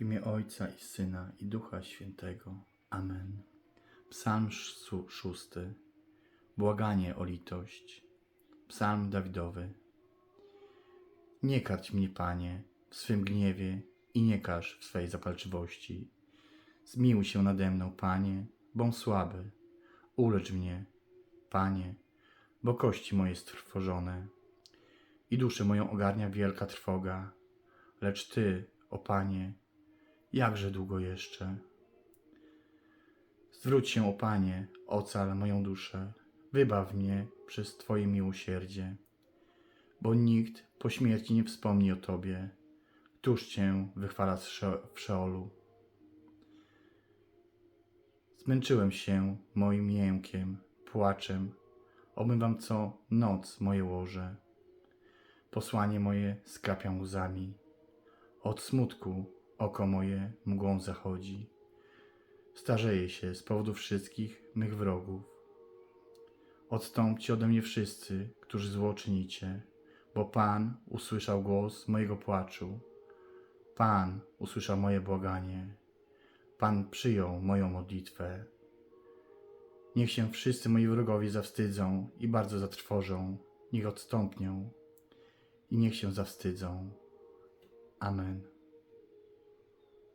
W imię Ojca i Syna i Ducha Świętego. Amen. Psalm sz- szósty. Błaganie o litość. Psalm Dawidowy. Nie karć mnie, Panie, w swym gniewie i nie karz w swej zapalczywości. Zmiłuj się nade mną, Panie, bom słaby. Ulecz mnie, Panie, bo kości moje strwożone i duszę moją ogarnia wielka trwoga. Lecz Ty, o Panie, jakże długo jeszcze? Zwróć się, o Panie, ocal moją duszę, wybaw mnie przez Twoje miłosierdzie, bo nikt po śmierci nie wspomni o Tobie, któż Cię wychwala w Szeolu. Zmęczyłem się moim jękiem, płaczem, obmywam co noc moje łoże. Posłanie moje skapiam łzami. Od smutku oko moje mgłą zachodzi. Starzeję się z powodu wszystkich mych wrogów. Odstąpcie ode mnie wszyscy, którzy zło czynicie, bo Pan usłyszał głos mojego płaczu. Pan usłyszał moje błaganie. Pan przyjął moją modlitwę. Niech się wszyscy moi wrogowie zawstydzą i bardzo zatrwożą, niech odstąpnią i niech się zawstydzą. Amen.